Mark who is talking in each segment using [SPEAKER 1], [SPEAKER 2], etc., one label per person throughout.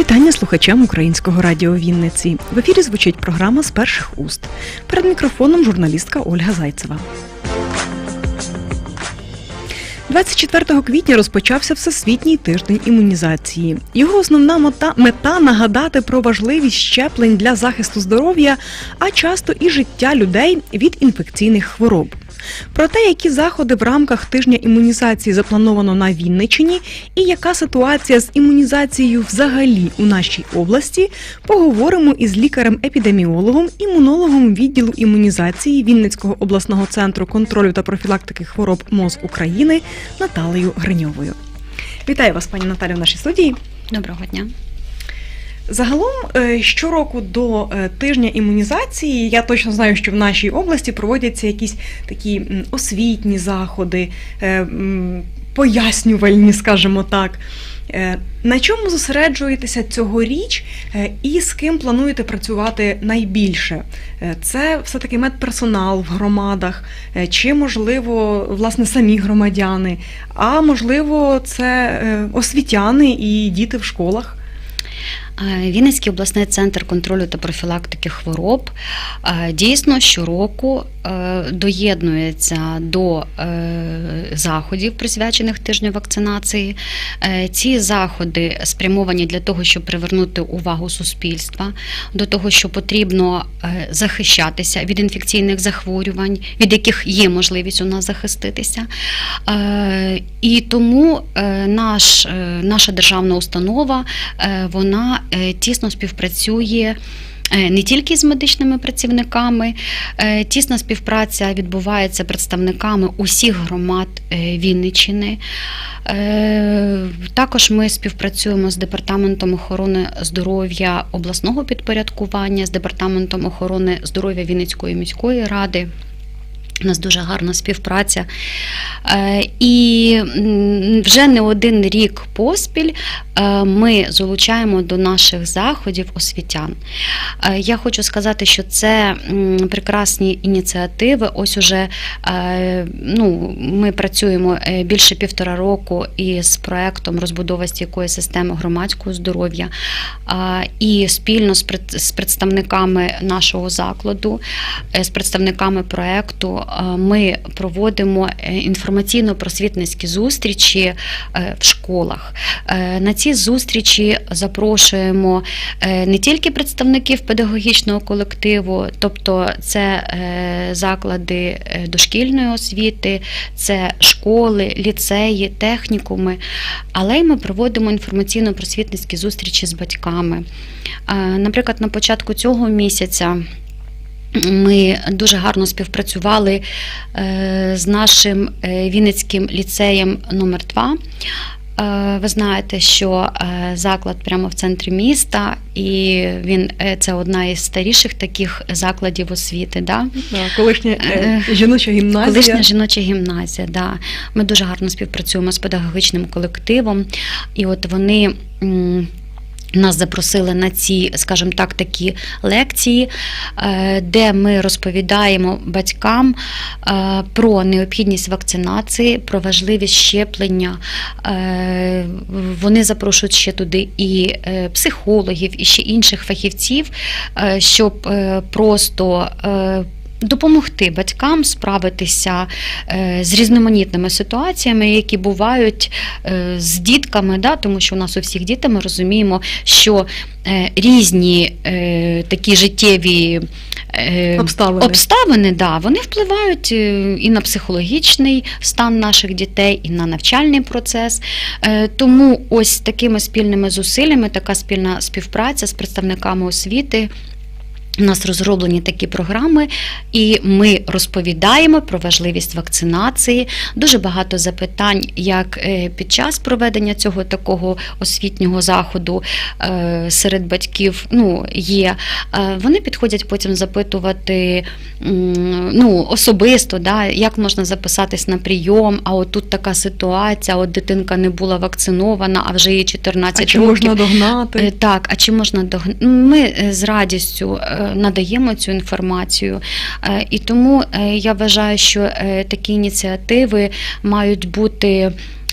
[SPEAKER 1] Вітання слухачам українського радіо Вінниці. В ефірі звучить програма з перших уст. Перед мікрофоном журналістка Ольга Зайцева. 24 квітня розпочався Всесвітній тиждень імунізації. Його основна мета, мета нагадати про важливість щеплень для захисту здоров'я, а часто і життя людей від інфекційних хвороб. Про те, які заходи в рамках тижня імунізації заплановано на Вінниччині, і яка ситуація з імунізацією взагалі у нашій області, поговоримо із лікарем-епідеміологом, імунологом відділу імунізації Вінницького обласного центру контролю та профілактики хвороб МОЗ України Наталею Гриньовою. Вітаю вас, пані Наталі, в нашій студії.
[SPEAKER 2] Доброго дня.
[SPEAKER 1] Загалом е, щороку до е, тижня імунізації я точно знаю, що в нашій області проводяться якісь такі освітні заходи, е, пояснювальні, скажімо так. На чому зосереджуєтеся цьогоріч і з ким плануєте працювати найбільше? Це все-таки медперсонал в громадах, чи, можливо, власне, самі громадяни, а можливо, це освітяни і діти в школах.
[SPEAKER 2] Вінницький обласний центр контролю та профілактики хвороб дійсно щороку е, доєднується до е, заходів, присвячених тижню вакцинації. Е, Ці заходи спрямовані для того, щоб привернути увагу суспільства до того, що потрібно захищатися від інфекційних захворювань, від яких є можливість у нас захиститися. І тому наш, наша державна установа вона тісно співпрацює. е, Не тільки з медичними працівниками, е, тісна співпраця відбувається представниками усіх громад е, Вінниччини. Е, Також ми співпрацюємо з департаментом охорони здоров'я обласного підпорядкування, з департаментом охорони здоров'я Вінницької міської ради. У нас дуже гарна співпраця. Е, І вже не один рік поспіль е, ми залучаємо до наших заходів освітян. Е, Я хочу сказати, що це прекрасні ініціативи. Ось уже ну, ми працюємо більше півтора року із проектом розбудова стійкої системи громадського здоров'я. І спільно з пред- представниками нашого закладу, з представниками проекту ми проводимо е, інформаційно-просвітницькі зустрічі е, в школах. Е, На ці зустрічі запрошуємо е, не тільки представників педагогічного колективу, тобто це е, заклади е, дошкільної освіти, це школи, ліцеї, технікуми, але й ми проводимо інформаційно-просвітницькі зустрічі з батьками. Е, Наприклад, на початку цього місяця. Ми дуже гарно співпрацювали е, з нашим е, Вінницьким ліцеєм номер 2 Е, Ви знаєте, що заклад прямо в центрі міста, і він це одна із старіших таких закладів освіти. Да?
[SPEAKER 1] Колишня жіноча гімназія.
[SPEAKER 2] Колишня жіноча гімназія. Да. Ми дуже гарно співпрацюємо з педагогічним колективом, і от вони. Нас запросили на ці, скажімо так, такі лекції, е, де ми розповідаємо батькам е, про необхідність вакцинації, про важливість щеплення. Е, Вони запрошують ще туди і психологів, і ще інших фахівців, щоб просто допомогти батькам справитися е, з різноманітними ситуаціями, які бувають е, з дітками, да, тому що у нас у всіх діти ми розуміємо, що е, різні такі життєві.
[SPEAKER 1] Обставини.
[SPEAKER 2] Обставини, да, вони впливають і на психологічний стан наших дітей, і на навчальний процес. Тому ось такими спільними зусиллями, така спільна співпраця з представниками освіти. У нас розроблені такі програми, і ми розповідаємо про важливість вакцинації. Дуже багато запитань, як е, під час проведення цього такого освітнього заходу е, серед батьків ну, є. Е, Вони підходять потім запитувати ну, особисто, да, як можна записатись на прийом, а от тут така ситуація, от дитинка не була вакцинована, а вже їй 14
[SPEAKER 1] А чи
[SPEAKER 2] років.
[SPEAKER 1] можна
[SPEAKER 2] Е,
[SPEAKER 1] догнати?
[SPEAKER 2] Так, а чи можна догнати? Ми з радістю надаємо цю інформацію, Е, і тому е, я вважаю, що е, такі ініціативи мають бути.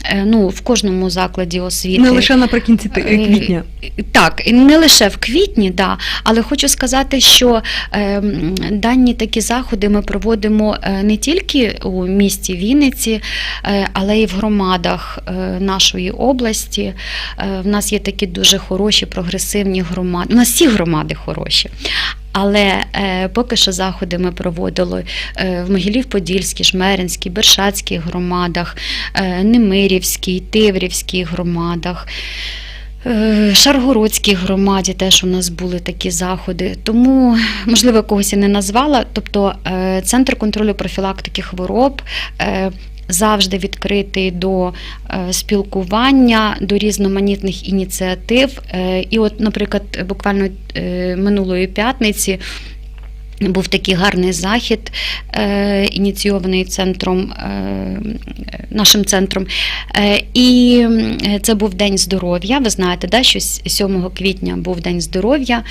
[SPEAKER 2] Е, ну, в кожному закладі освіти.
[SPEAKER 1] Не лише наприкінці
[SPEAKER 2] Е,
[SPEAKER 1] квітня.
[SPEAKER 2] Так, не лише в квітні, да, але хочу сказати, що е, дані такі заходи ми проводимо не тільки у місті Вінниці, е, але й в громадах е, нашої області. Е, в нас є такі дуже хороші прогресивні громади. У нас всі громади хороші. Але е, поки що заходи ми проводили е, в Могилів-Подільській, Жмеринській, Бершацькій громадах, е, Немирівській, Тиврівській громадах. Шаргородській громаді теж у нас були такі заходи. Тому, можливо, когось і не назвала. Тобто, центр контролю профілактики хвороб. Завжди відкритий до е, спілкування, до різноманітних ініціатив. Е, І, от, наприклад, буквально е, минулої п'ятниці був такий гарний захід, е, ініційований центром, е, нашим центром. Е, і це був День здоров'я. Ви знаєте, да, що 7 квітня був День здоров'я,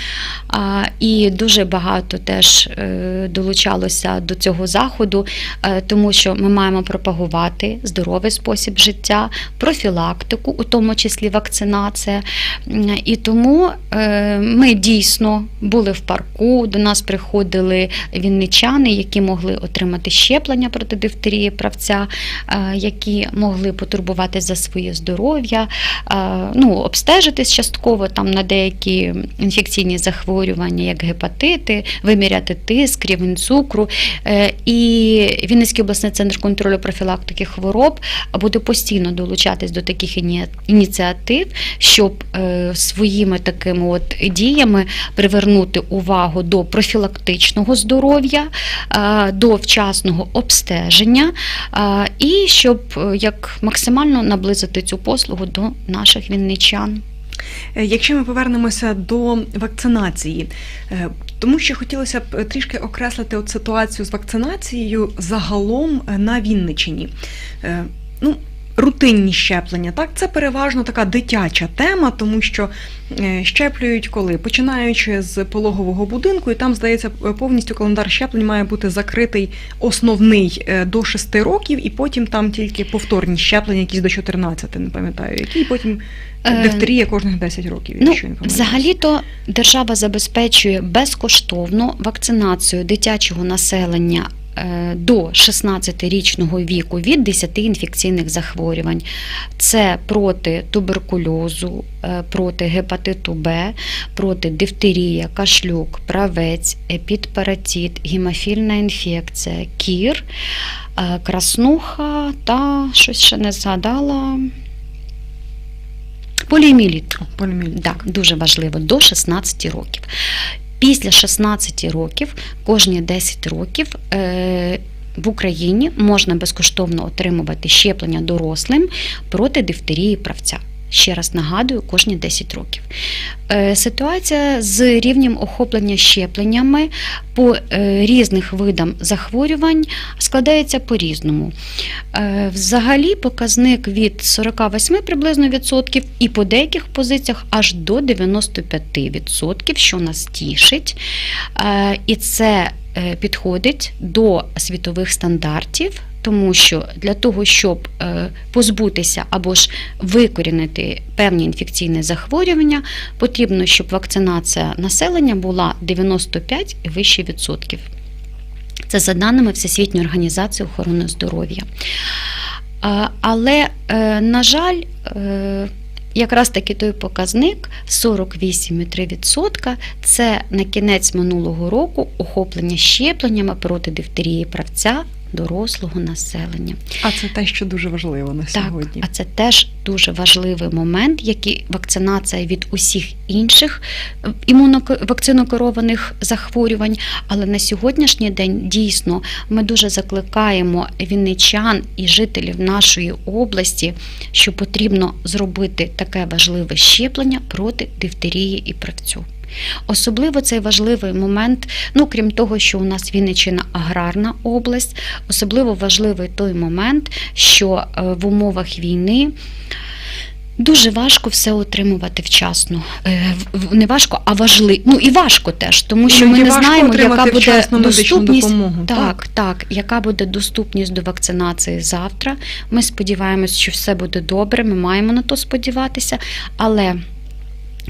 [SPEAKER 2] а, і дуже багато теж е, долучалося до цього заходу, е, тому що ми маємо пропагувати здоровий спосіб життя, профілактику, у тому числі вакцинація. І тому е, ми дійсно були в парку, до нас приходили вінничани, які могли отримати щеплення проти дифтерії правця, е, які могли потурбуватись за своє здоров'я, е, ну, обстежитись частково там на деякі інфекційні захворювання, як гепатити, виміряти тиск, рівень цукру. Е, І Вінницький обласний центр контролю профілактики хвороб буде постійно долучатись до таких ініціатив, щоб своїми такими от діями привернути увагу до профілактичного здоров'я, е, до вчасного обстеження е, і щоб е, як максимально наблизити цю послугу до наших вінничан.
[SPEAKER 1] Якщо ми повернемося до вакцинації, тому що хотілося б трішки окреслити от ситуацію з вакцинацією загалом на Вінничині. Ну, рутинні щеплення, так, це переважно така дитяча тема, тому що е, щеплюють коли? Починаючи з пологового будинку, і там, здається, повністю календар щеплень має бути закритий основний е, до 6 років, і потім там тільки повторні щеплення, якісь до 14, не пам'ятаю, які, і потім
[SPEAKER 2] Е,
[SPEAKER 1] Дифтерія кожних 10 років,
[SPEAKER 2] Ну,
[SPEAKER 1] якщо не помиляюсь.
[SPEAKER 2] взагалі-то держава забезпечує безкоштовно вакцинацію дитячого населення до 16-річного віку від 10 інфекційних захворювань. Це проти туберкульозу, е, проти гепатиту Б, проти дифтерія, кашлюк, правець, епідпаратит, гемофільна інфекція, кір, е, краснуха та щось ще не згадала. Поліоміеліт.
[SPEAKER 1] Поліомієліт.
[SPEAKER 2] Так, дуже важливо, до 16 років. Після 16 років, кожні 10 років е, в Україні можна безкоштовно отримувати щеплення дорослим проти дифтерії правця. Ще раз нагадую, кожні 10 років. Е, Ситуація з рівнем охоплення щепленнями по е, різних видам захворювань складається по-різному. Е, Взагалі показник від 48 приблизно відсотків і по деяких позиціях аж до 95 відсотків, що нас тішить. І це підходить до світових стандартів. Тому що для того, щоб е, позбутися або ж викорінити певні інфекційні захворювання, потрібно, щоб вакцинація населення була 95 і вище відсотків. Це за даними Всесвітньої організації охорони здоров'я. Але, е, на жаль, е, якраз таки той показник 48,3% це на кінець минулого року охоплення щепленнями проти дифтерії правця дорослого населення.
[SPEAKER 1] А це те, що дуже важливо на сьогодні.
[SPEAKER 2] А це теж дуже важливий момент, як і вакцинація від усіх інших імуновакцинокерованих захворювань. Але на сьогоднішній день дійсно ми дуже закликаємо вінничан і жителів нашої області, що потрібно зробити таке важливе щеплення проти дифтерії і правцю. Особливо цей важливий момент, ну крім того, що у нас Вінниччина аграрна область, особливо важливий той момент, що е, в умовах війни Дуже важко все отримувати вчасно. Е, Не важко, а важливо. Ну і важко теж, тому що
[SPEAKER 1] Ну,
[SPEAKER 2] ми не знаємо, яка буде доступність.
[SPEAKER 1] допомогу, так?
[SPEAKER 2] так, так, яка буде доступність до вакцинації завтра. Ми сподіваємось, що все буде добре. Ми маємо на то сподіватися, але.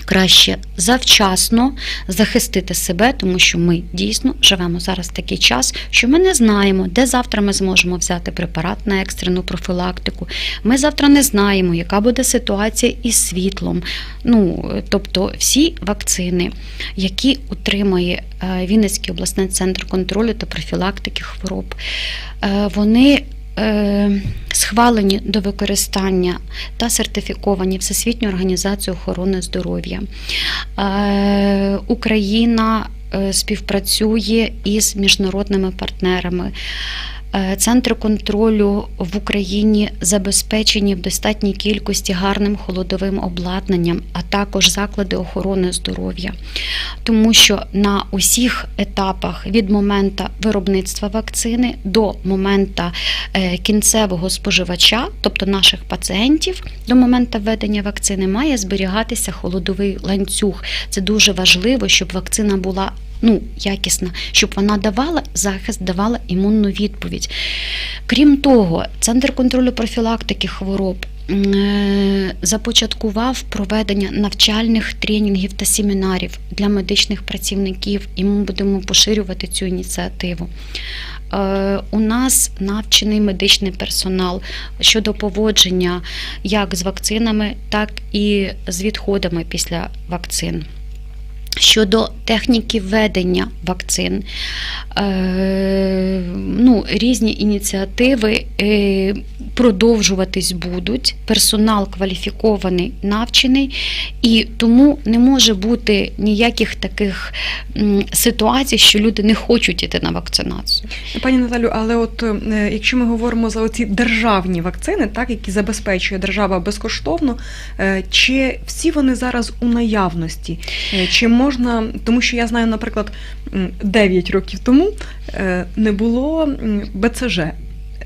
[SPEAKER 2] Краще завчасно захистити себе, тому що ми дійсно живемо зараз такий час, що ми не знаємо, де завтра ми зможемо взяти препарат на екстрену профілактику. Ми завтра не знаємо, яка буде ситуація із світлом. Ну, тобто всі вакцини, які отримує е, Вінницький обласний центр контролю та профілактики хвороб, е, вони е, схвалені до використання та сертифіковані Всесвітньою організацією охорони здоров'я. Е, Україна е, співпрацює із міжнародними партнерами. Е, Центри контролю в Україні забезпечені в достатній кількості гарним холодовим обладнанням, а також заклади охорони здоров'я. Тому що на усіх етапах від моменту виробництва вакцини до моменту е, кінцевого споживача, тобто наших пацієнтів, до моменту введення вакцини, має зберігатися холодовий ланцюг. Це дуже важливо, щоб вакцина була. Ну, якісна, щоб вона давала захист, давала імунну відповідь. Крім того, Центр контролю профілактики хвороб е, започаткував проведення навчальних тренінгів та семінарів для медичних працівників, і ми будемо поширювати цю ініціативу. Е, У нас навчений медичний персонал щодо поводження як з вакцинами, так і з відходами після вакцин. Щодо техніки введення вакцин, е, ну, різні ініціативи е, продовжуватись будуть. Персонал кваліфікований, навчений, і тому не може бути ніяких таких ситуацій, що люди не хочуть іти на вакцинацію.
[SPEAKER 1] Пані Наталю, але от е, якщо ми говоримо за оці державні вакцини, так які забезпечує держава безкоштовно, чи всі вони зараз у наявності? Чи можна, тому що я знаю, наприклад, 9 років тому е, не було БЦЖ,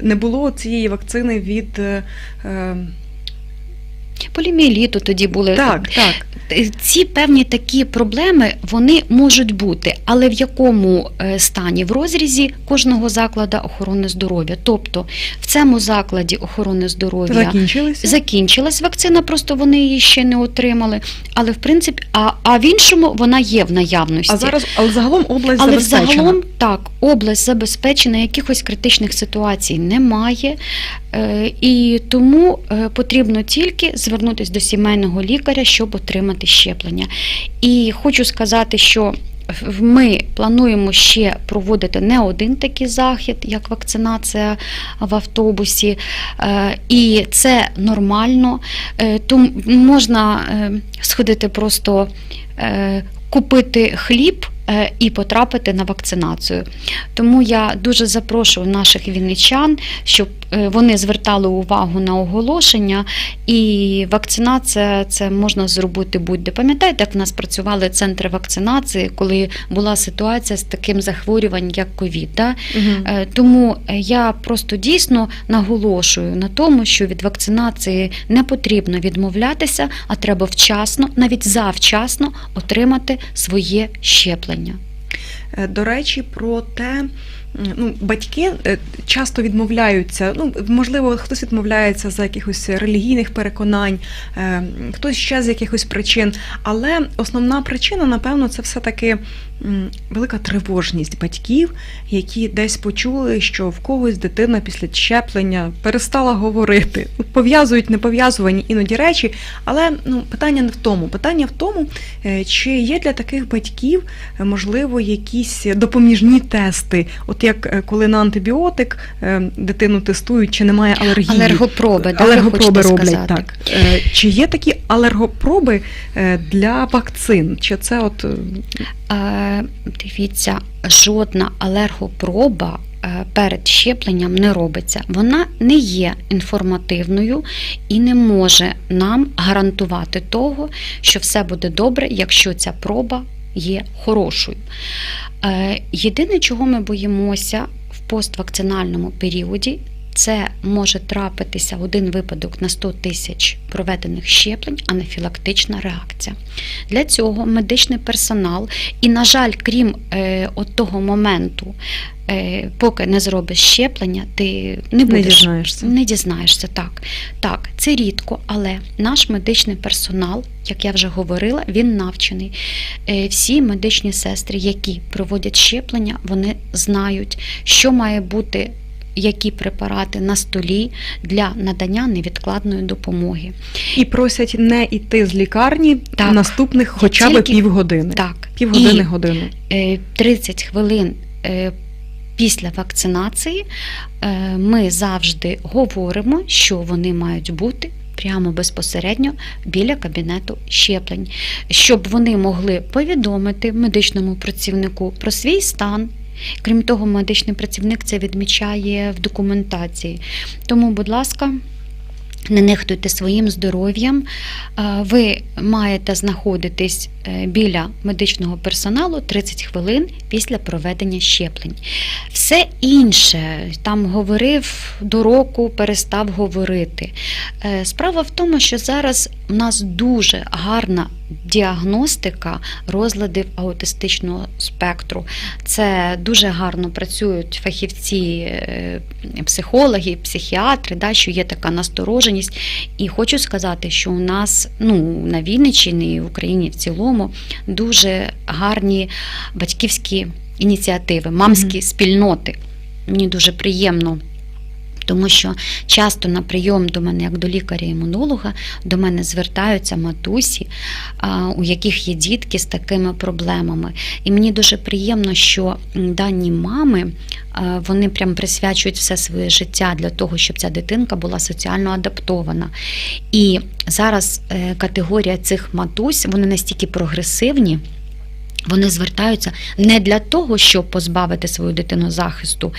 [SPEAKER 1] не було цієї вакцини від е, е,
[SPEAKER 2] Поліміеліту тоді були
[SPEAKER 1] так, так.
[SPEAKER 2] ці певні такі проблеми вони можуть бути, але в якому е, стані в розрізі кожного закладу охорони здоров'я. Тобто в цьому закладі охорони здоров'я
[SPEAKER 1] Закінчилися.
[SPEAKER 2] закінчилась вакцина, просто вони її ще не отримали. Але в принципі, а, а в іншому вона є в наявності.
[SPEAKER 1] А зараз, але загалом область
[SPEAKER 2] Але
[SPEAKER 1] забезпечена.
[SPEAKER 2] взагалом так, область забезпечена, якихось критичних ситуацій немає, Е, і тому е, потрібно тільки звернутися до сімейного лікаря, щоб отримати щеплення. І хочу сказати, що ми плануємо ще проводити не один такий захід, як вакцинація в автобусі, Е, і це нормально. Е, Тому можна е, сходити просто е, купити хліб. Е, І потрапити на вакцинацію. Тому я дуже запрошую наших вінничан, щоб е, вони звертали увагу на оголошення, і вакцинація це можна зробити будь-де. Пам'ятаєте, як в нас працювали центри вакцинації, коли була ситуація з таким захворюванням, як ковід. Да? Е, Тому я просто дійсно наголошую на тому, що від вакцинації не потрібно відмовлятися, а треба вчасно, навіть завчасно отримати своє щеплення.
[SPEAKER 1] Е, До речі, про те, ну, батьки е, часто відмовляються. Ну, можливо, хтось відмовляється за якихось релігійних переконань, е, хтось ще з якихось причин. Але основна причина, напевно, це все-таки велика тривожність батьків, які десь почули, що в когось дитина після щеплення перестала говорити. Пов'язують непов'язувані іноді речі, але ну, питання не в тому. Питання в тому, е, чи є для таких батьків е, можливо якісь допоміжні тести, от як е, коли на антибіотик е, дитину тестують, чи немає алергії.
[SPEAKER 2] Алергопроби, да,
[SPEAKER 1] алергопроби роблять
[SPEAKER 2] сказати?
[SPEAKER 1] так. Е, Чи є такі алергопроби для вакцин? Чи це от е,
[SPEAKER 2] Дивіться, жодна алергопроба перед щепленням не робиться. Вона не є інформативною і не може нам гарантувати того, що все буде добре, якщо ця проба є хорошою. Е, Єдине, чого ми боїмося в поствакцинальному періоді, це може трапитися один випадок на 100 тисяч проведених щеплень, анафілактична реакція. Для цього медичний персонал, і, на жаль, крім е, от того моменту, е, поки не зробиш щеплення, ти не
[SPEAKER 1] Не дізнаєшся.
[SPEAKER 2] не дізнаєшся так. Так, це рідко, але наш медичний персонал, як я вже говорила, він навчений. Е, Всі медичні сестри, які проводять щеплення, вони знають, що має бути. Які препарати на столі для надання невідкладної допомоги?
[SPEAKER 1] І просять не йти з лікарні
[SPEAKER 2] Так.
[SPEAKER 1] наступних хоча б
[SPEAKER 2] Тільки-
[SPEAKER 1] півгодини.
[SPEAKER 2] Так,
[SPEAKER 1] Півгодини годину.
[SPEAKER 2] е, 30 хвилин е, після вакцинації е, ми завжди говоримо, що вони мають бути. Прямо безпосередньо біля кабінету щеплень, щоб вони могли повідомити медичному працівнику про свій стан. Крім того, медичний працівник це відмічає в документації. Тому, будь ласка, не нехтуйте своїм здоров'ям. Ви маєте знаходитись е, біля медичного персоналу 30 хвилин після проведення щеплень. Все інше там говорив до року, перестав говорити. Е, Справа в тому, що зараз у нас дуже гарна діагностика розладів аутистичного спектру. Це дуже гарно працюють фахівці, е, психологи, психіатри, да, що є така настороженість. І хочу сказати, що у нас ну, на Вінниччині і в Україні в цілому дуже гарні батьківські ініціативи, мамські
[SPEAKER 1] Мгм.
[SPEAKER 2] спільноти. Мені дуже приємно. Тому що часто на прийом до мене, як до лікаря-імунолога, до мене звертаються матусі, у яких є дітки з такими проблемами. І мені дуже приємно, що дані мами вони прям присвячують все своє життя для того, щоб ця дитинка була соціально адаптована. І зараз е, категорія цих матусь вони настільки прогресивні. Вони звертаються не для того, щоб позбавити свою дитину захисту,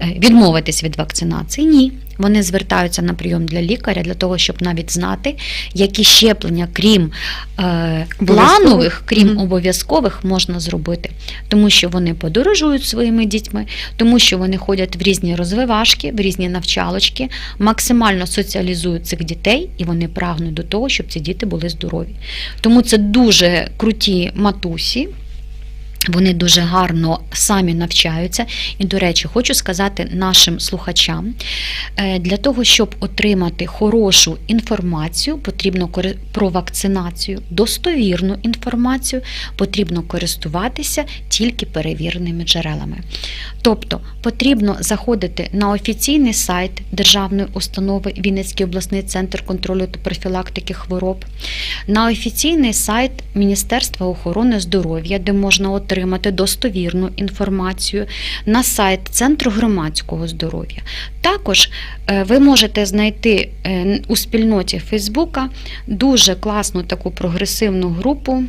[SPEAKER 2] е, відмовитись від вакцинації. Ні. Вони звертаються на прийом для лікаря для того, щоб навіть знати, які щеплення, крім е, планових, крім
[SPEAKER 1] Мгм.
[SPEAKER 2] обов'язкових, можна зробити. Тому що вони подорожують своїми дітьми, тому що вони ходять в різні розвивашки, в різні навчалочки, максимально соціалізують цих дітей, і вони прагнуть до того, щоб ці діти були здорові. Тому це дуже круті матусі. Вони дуже гарно самі навчаються. І, до речі, хочу сказати нашим слухачам: е, для того, щоб отримати хорошу інформацію, потрібно про вакцинацію, достовірну інформацію, потрібно користуватися тільки перевіреними джерелами. Тобто потрібно заходити на офіційний сайт державної установи Вінницький обласний центр контролю та профілактики хвороб, на офіційний сайт Міністерства охорони здоров'я, де можна отримати достовірну інформацію, на сайт Центру громадського здоров'я. Також е, ви можете знайти е, у спільноті Фейсбука дуже класну таку прогресивну групу.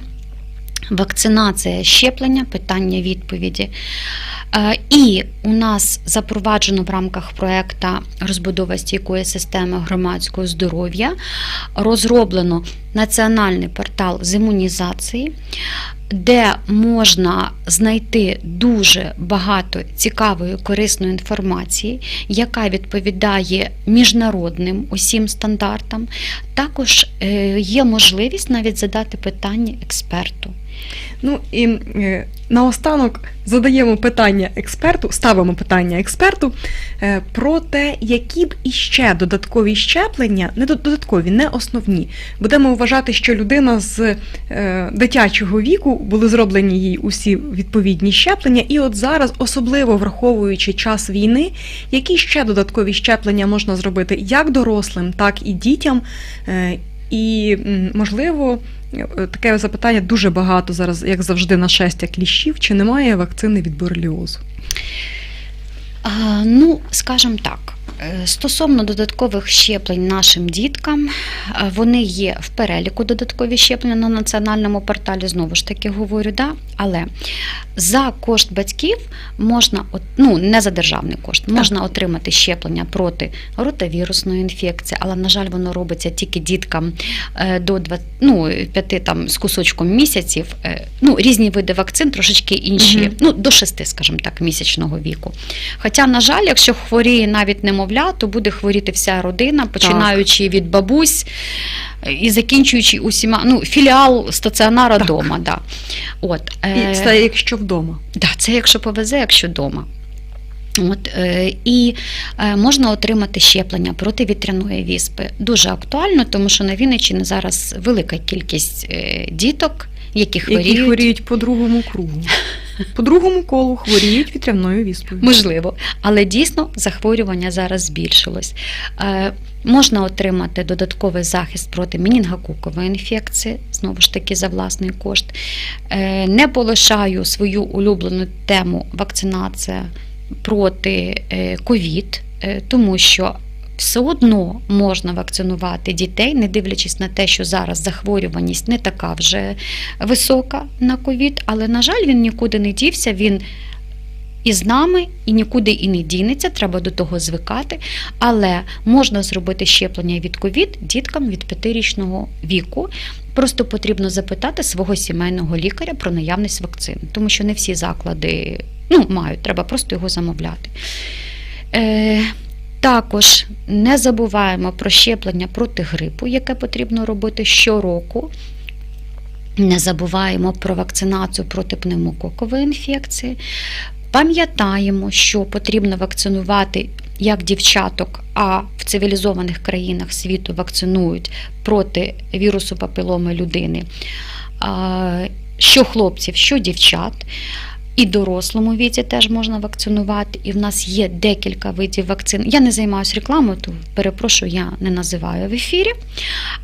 [SPEAKER 2] Вакцинація щеплення, питання відповіді. Е, І у нас запроваджено в рамках проекту розбудова стійкої системи громадського здоров'я розроблено національний портал з імунізації, де можна знайти дуже багато цікавої корисної інформації, яка відповідає міжнародним усім стандартам. Також е, є можливість навіть задати питання експерту.
[SPEAKER 1] Ну і е, наостанок задаємо питання експерту, ставимо питання експерту е, про те, які б іще додаткові щеплення, не додаткові, не основні. Будемо вважати, що людина з е, дитячого віку були зроблені їй усі відповідні щеплення, і от зараз, особливо враховуючи час війни, які ще додаткові щеплення можна зробити як дорослим, так і дітям. Е, і можливо, е, таке запитання дуже багато зараз, як завжди, на шестя кліщів. Чи немає вакцини від бореліозу?
[SPEAKER 2] А, ну, скажімо так, стосовно додаткових щеплень нашим діткам, е, вони є в переліку додаткові щеплення на національному порталі, знову ж таки говорю, да? але за кошт батьків можна, ну не за державний кошт, можна отримати щеплення проти ротавірусної інфекції, але, на жаль, воно робиться тільки діткам е, до 20, ну, 5 там, з кусочком місяців. Е, Ну, різні види вакцин, трошечки інші,
[SPEAKER 1] Мгм.
[SPEAKER 2] ну, до 6, скажімо так, місячного віку. Хоча, на жаль, якщо хворіє навіть немовля, немовля, то буде хворіти вся родина, починаючи від бабусь е, і закінчуючи усіма. Ну, філіал стаціонара
[SPEAKER 1] Так.
[SPEAKER 2] дома. Да. От,
[SPEAKER 1] І
[SPEAKER 2] е,
[SPEAKER 1] це якщо вдома.
[SPEAKER 2] Да, це якщо повезе, якщо вдома. От, е, і е, можна отримати щеплення проти вітряної віспи. Дуже актуально, тому що на Вінниччині зараз велика кількість е, діток, які хворіють.
[SPEAKER 1] Які хворіють по другому кругу. По другому колу хворіють вітряною віспою.
[SPEAKER 2] Можливо, але дійсно захворювання зараз збільшилось. Е, можна отримати додатковий захист проти менінгококової інфекції, знову ж таки, за власний кошт. Е, не полишаю свою улюблену тему вакцинація проти е, ковід, тому що. Все одно можна вакцинувати дітей, не дивлячись на те, що зараз захворюваність не така вже висока на ковід, але, на жаль, він нікуди не дівся. Він і з нами, і нікуди і не дінеться, треба до того звикати. Але можна зробити щеплення від ковід діткам від 5-річного віку. Просто потрібно запитати свого сімейного лікаря про наявність вакцин, тому що не всі заклади ну, мають, треба просто його замовляти. Е, також не забуваємо про щеплення проти грипу, яке потрібно робити щороку. Не забуваємо про вакцинацію проти пневмококової інфекції. Пам'ятаємо, що потрібно вакцинувати як дівчаток, а в цивілізованих країнах світу вакцинують проти вірусу папіломи людини, що хлопців, що дівчат. І дорослому віці теж можна вакцинувати. І в нас є декілька видів вакцин. Я не займаюся рекламою, то перепрошую, я не називаю в ефірі.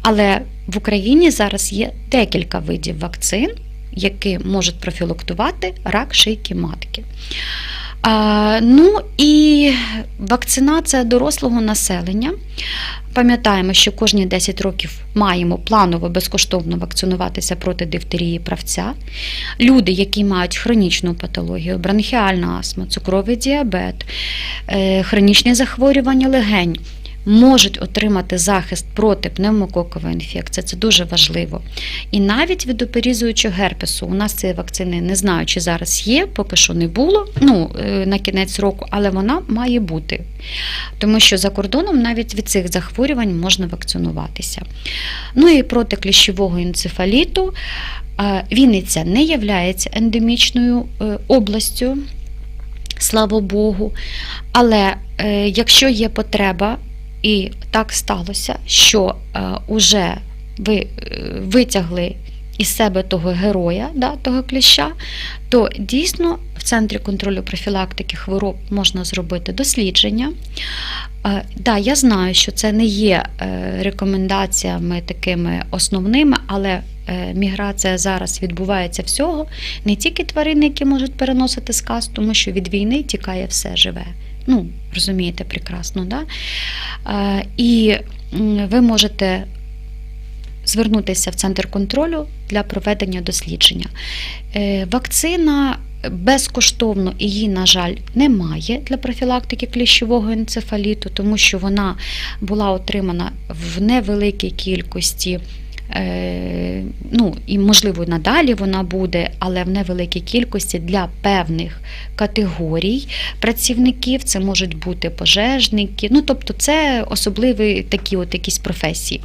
[SPEAKER 2] Але в Україні зараз є декілька видів вакцин, які можуть профілактувати рак шийки матки. Ну і вакцинація дорослого населення. Пам'ятаємо, що кожні 10 років маємо планово безкоштовно вакцинуватися проти дифтерії правця. Люди, які мають хронічну патологію, бронхіальна астма, цукровий діабет, е, хронічні захворювання легень. Можуть отримати захист проти пневмококової інфекції, це дуже важливо. І навіть від оперізуючого герпесу у нас цієї вакцини не знаю, чи зараз є, поки що не було. Ну е, на кінець року, але вона має бути. Тому що за кордоном навіть від цих захворювань можна вакцинуватися. Ну і проти кліщового енцефаліту Вінниця не є ендемічною е, областю, слава Богу. Але е, якщо є потреба, і так сталося, що е, уже ви е, витягли із себе того героя, да, того кліща, то дійсно в центрі контролю профілактики хвороб можна зробити дослідження. Е, Да, я знаю, що це не є е, рекомендаціями такими основними, але е, міграція зараз відбувається всього, не тільки тварини, які можуть переносити сказ, тому що від війни тікає все живе. Ну, розумієте прекрасно, да? І ви можете звернутися в центр контролю для проведення дослідження. Е, Вакцина безкоштовно її, на жаль, немає для профілактики кліщового енцефаліту, тому що вона була отримана в невеликій кількості. Е, Ну, і можливо надалі вона буде, але в невеликій кількості для певних категорій працівників. Це можуть бути пожежники, ну тобто це особливі такі от якісь професії.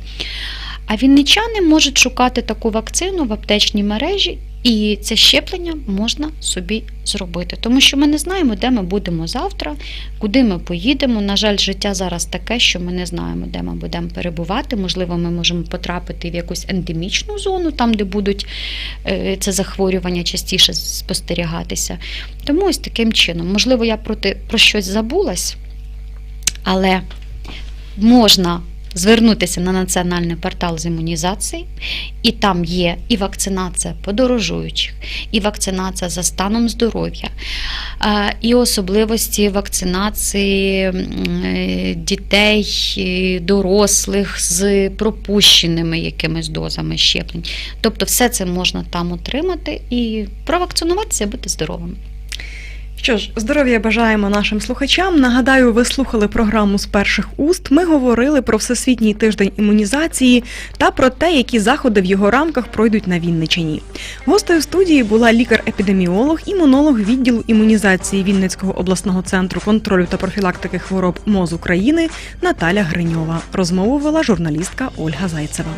[SPEAKER 2] А вінничани можуть шукати таку вакцину в аптечній мережі, і це щеплення можна собі зробити. Тому що ми не знаємо, де ми будемо завтра, куди ми поїдемо. На жаль, життя зараз таке, що ми не знаємо, де ми будемо перебувати. Можливо, ми можемо потрапити в якусь ендемічну зону, там, де будуть е, це захворювання частіше спостерігатися. Тому ось таким чином, можливо, я проти, про щось забулась, але можна звернутися на національний портал з імунізації, і там є і вакцинація подорожуючих, і вакцинація за станом здоров'я, і особливості вакцинації е, дітей, е, дорослих з пропущеними якимись дозами щеплень. Тобто, все це можна там отримати і провакцинуватися і бути здоровим.
[SPEAKER 1] Що ж, здоров'я бажаємо нашим слухачам. Нагадаю, ви слухали програму з перших уст. Ми говорили про всесвітній тиждень імунізації та про те, які заходи в його рамках пройдуть на Вінничині. Гостею студії була лікар-епідеміолог, імунолог відділу імунізації Вінницького обласного центру контролю та профілактики хвороб МОЗ України Наталя Гриньова. Розмову вела журналістка Ольга Зайцева.